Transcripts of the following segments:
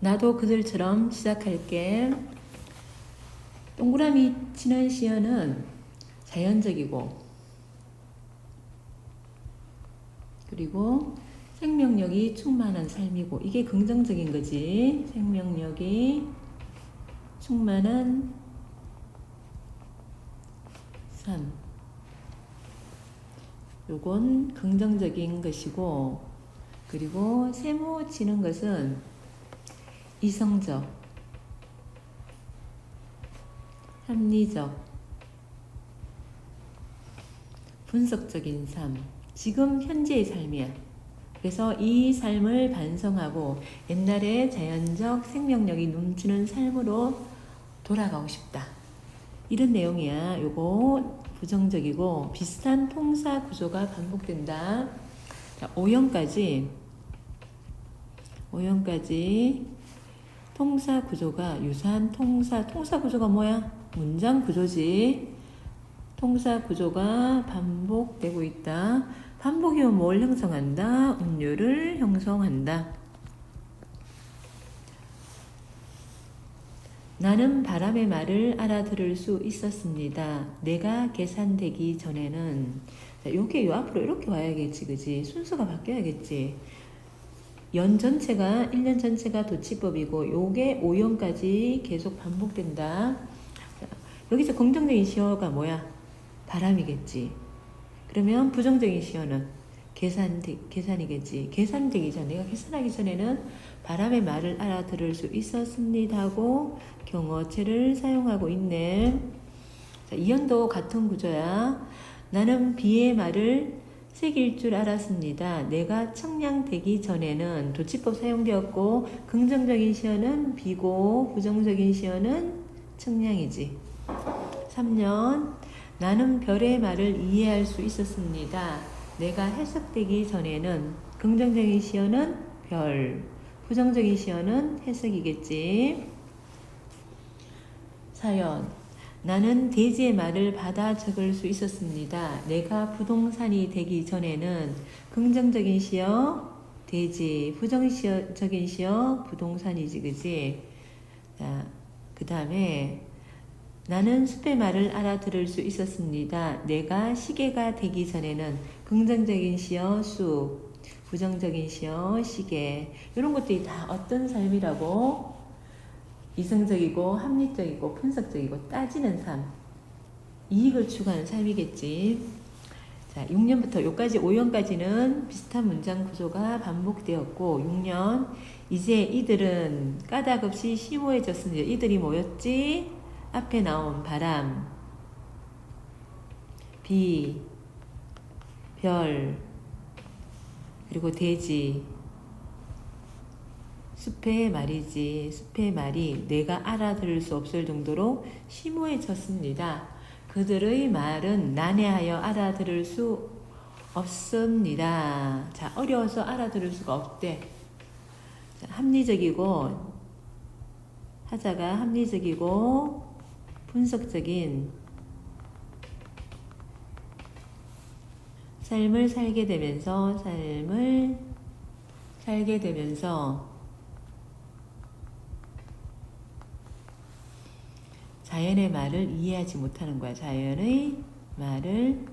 나도 그들처럼 시작할게. 동그라미 치는 시연은 자연적이고 그리고 생명력이 충만한 삶이고 이게 긍정적인 거지. 생명력이 충만한 삶. 요건 긍정적인 것이고 그리고 세모 치는 것은 이성적, 합리적, 분석적인 삶. 지금 현재의 삶이야. 그래서 이 삶을 반성하고 옛날의 자연적 생명력이 넘치는 삶으로 돌아가고 싶다. 이런 내용이야. 요거 부정적이고 비슷한 통사 구조가 반복된다. 자, 5형까지 5형까지 통사 구조가 유사한 통사 통사 구조가 뭐야? 문장 구조지. 통사 구조가 반복되고 있다. 반복이면 뭘 형성한다? 음료를 형성한다. 나는 바람의 말을 알아들을 수 있었습니다. 내가 계산되기 전에는 자, 요게 요 앞으로 이렇게 와야겠지, 그지? 순서가 바뀌어야겠지. 연 전체가 1년 전체가 도치법이고 요게 5년까지 계속 반복된다. 자, 여기서 긍정적인 시어가 뭐야? 바람이겠지. 그러면 부정적인 시어는 계산 계산이겠지. 계산되기 전 내가 계산하기 전에는 바람의 말을 알아들을 수 있었습니다 하고 경어체를 사용하고 있네. 자, 이연도 같은 구조야. 나는 비의 말을 새길 줄 알았습니다. 내가 청량되기 전에는 도치법 사용되었고 긍정적인 시어는 비고 부정적인 시어는 청량이지. 3년 나는 별의 말을 이해할 수 있었습니다. 내가 해석되기 전에는 긍정적인 시어는 별, 부정적인 시어는 해석이겠지. 사연. 나는 대지의 말을 받아 적을 수 있었습니다. 내가 부동산이 되기 전에는 긍정적인 시어 대지, 부정적인 시어 부동산이지, 그지? 자, 그 다음에 나는 숲의 말을 알아들을 수 있었습니다. 내가 시계가 되기 전에는 긍정적인 시어 숲, 부정적인 시어 시계 이런 것들이 다 어떤 삶이라고 이성적이고 합리적이고 분석적이고 따지는 삶 이익을 추구하는 삶이겠지. 자, 6년부터 여기까지 5년까지는 비슷한 문장 구조가 반복되었고 6년 이제 이들은 까닭 없이 심오해졌습니다. 이들이 뭐였지? 앞에 나온 바람, 비, 별, 그리고 돼지, 숲의 말이지. 숲의 말이 내가 알아들을 수 없을 정도로 심오해졌습니다. 그들의 말은 난해하여 알아들을 수 없습니다. 자, 어려워서 알아들을 수가 없대. 자, 합리적이고, 하자가 합리적이고, 분석적인 삶을 살게 되면서, 삶을 살게 되면서, 자연의 말을 이해하지 못하는 거야. 자연의 말을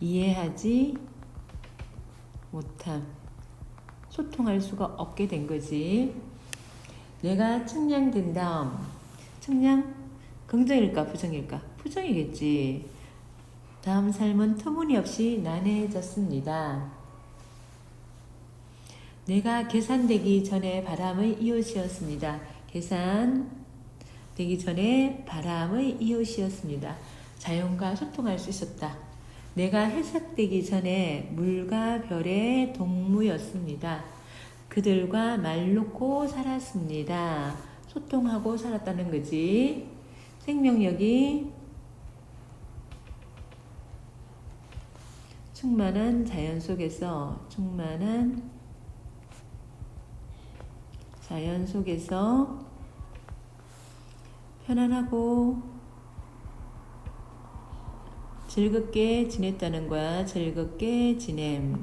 이해하지 못함. 소통할 수가 없게 된 거지. 내가 청량된 다음, 청량? 긍정일까, 부정일까? 부정이겠지. 다음 삶은 터무니없이 난해해졌습니다. 내가 계산되기 전에 바람의 이웃이었습니다. 계산 되기 전에 바람의 이웃이었습니다. 자연과 소통할 수 있었다. 내가 해석되기 전에 물과 별의 동무였습니다. 그들과 말 놓고 살았습니다. 소통하고 살았다는 거지. 생명력이 충만한 자연 속에서 충만한 자연 속에서 편안하고 즐겁게 지냈다는 거야. 즐겁게 지냄.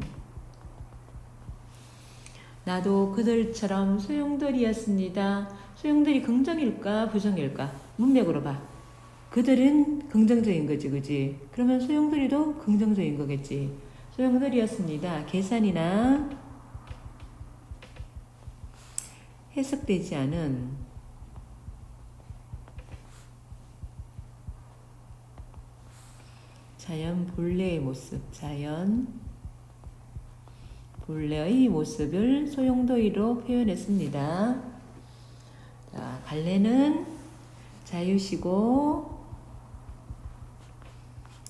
나도 그들처럼 소용돌이였습니다. 소용돌이 긍정일까 부정일까? 문맥으로 봐. 그들은 긍정적인 거지, 그지? 그러면 소용돌이도 긍정적인 거겠지. 소용돌이였습니다. 계산이나 해석되지 않은 자연 본래의 모습, 자연 본래의 모습을 소용도의로 표현했습니다. 자, 갈래는 자유시고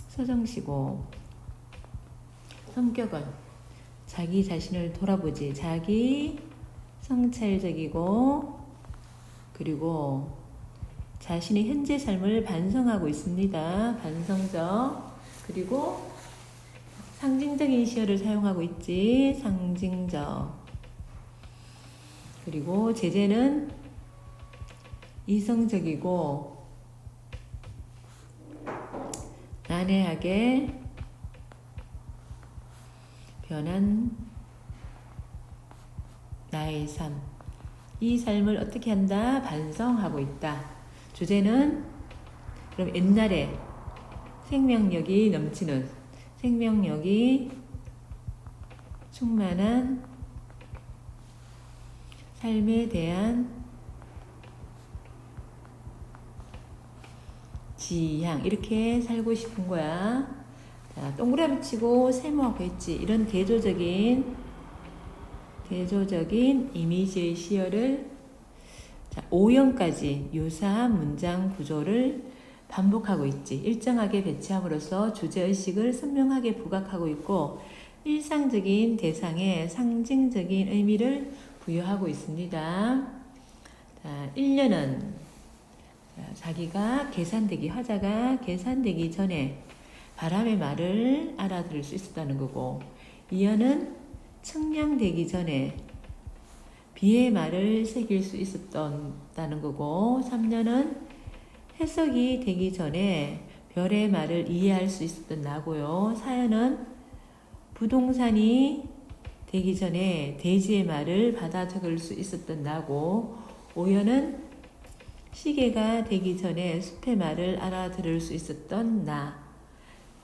서정시고 성격은 자기 자신을 돌아보지 자기 성찰적이고 그리고 자신의 현재 삶을 반성하고 있습니다. 반성적 그리고 상징적인 시어를 사용하고 있지. 상징적. 그리고 제재는 이성적이고 난해하게 변한 나의 삶. 이 삶을 어떻게 한다? 반성하고 있다. 주제는 그럼 옛날에 생명력이 넘치는 생명력이 충만한 삶에 대한 지향 이렇게 살고 싶은 거야. 자, 동그라미 치고 세모하고 했지. 이런 대조적인 대조적인 이미지의 시어를 자, 5형까지 유사한 문장 구조를 반복하고 있지. 일정하게 배치함으로써 주제의식을 선명하게 부각하고 있고 일상적인 대상에 상징적인 의미를 부여하고 있습니다. 자, 1년은 자기가 계산되기, 화자가 계산되기 전에 바람의 말을 알아들을 수 있었다는 거고 2년은 청량되기 전에 비의 말을 새길 수 있었다는 거고 3년은 해석이 되기 전에 별의 말을 이해할 수 있었던 나고요. 사연은 부동산이 되기 전에 대지의 말을 받아 적을 수 있었던 나고 오연은 시계가 되기 전에 숲의 말을 알아들을 수 있었던 나.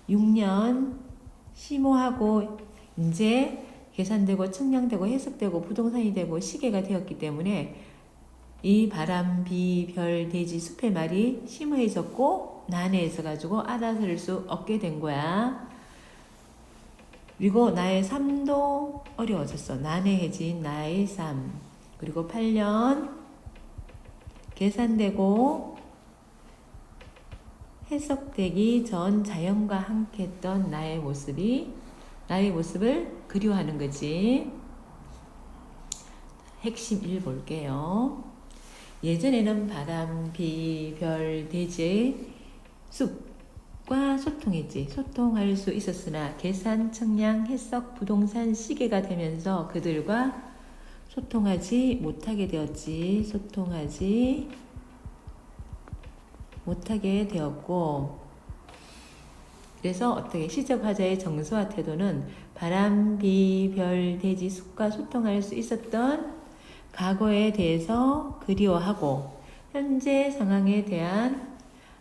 6년 심오하고 이제 계산되고 측량되고 해석되고 부동산이 되고 시계가 되었기 때문에 이 바람, 비, 별, 대지, 숲의 말이 심오해졌고 난해해져 가지고 알아들을 수 없게 된 거야. 그리고 나의 삶도 어려워졌어. 난해해진 나의 삶. 그리고 8년 계산되고 해석되기 전 자연과 함께 했던 나의 모습이 나의 모습을 그리워하는 거지. 핵심 1 볼게요. 예전에는 바람, 비, 별, 대지, 숲과 소통했지. 소통할 수 있었으나 계산, 측량, 해석, 부동산, 시계가 되면서 그들과 소통하지 못하게 되었지. 소통하지 못하게 되었고, 그래서 어떻게 시적 화자의 정서와 태도는 바람, 비, 별, 대지, 숲과 소통할 수 있었던 과거에 대해서 그리워하고 현재 상황에 대한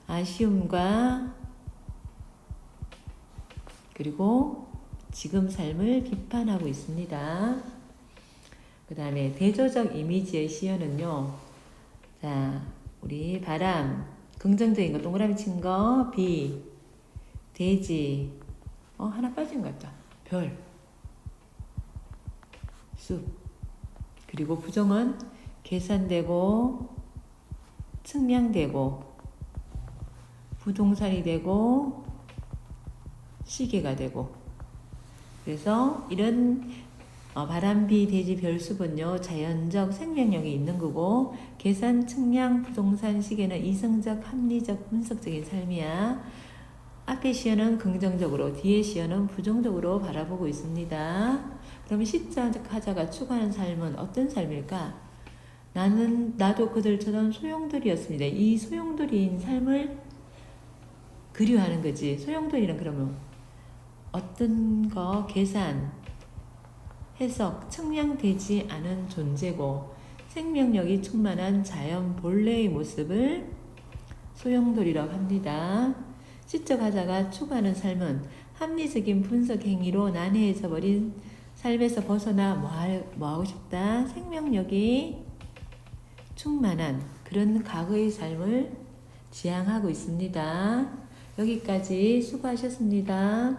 아쉬움과 그리고 지금 삶을 비판하고 있습니다. 그 다음에 대조적 이미지의 시연은요. 자, 우리 바람, 긍정적인 거 동그라미 친 거, 비, 돼지, 어, 하나 빠진 것 같다. 별, 숲, 그리고 부정은 계산되고, 측량되고, 부동산이 되고, 시계가 되고. 그래서 이런 어, 바람, 비, 대지, 별수분요 자연적 생명력이 있는 거고 계산, 측량, 부동산, 시계는 이성적, 합리적, 분석적인 삶이야. 앞에 시어는 긍정적으로, 뒤에 시어는 부정적으로 바라보고 있습니다. 그러면 시자적 하자가 추구하는 삶은 어떤 삶일까? 나는 나도 그들처럼 소용돌이였습니다. 이 소용돌이인 삶을 그리워하는 거지. 소용돌이는 그러면 어떤 거 계산 해석, 측량되지 않은 존재고 생명력이 충만한 자연 본래의 모습을 소용돌이라고 합니다. 시적 하자가 추구하는 삶은 합리적인 분석 행위로 난해해져 버린 삶에서 벗어나 뭐, 할, 뭐 하고 싶다? 생명력이 충만한 그런 과거의 삶을 지향하고 있습니다. 여기까지 수고하셨습니다.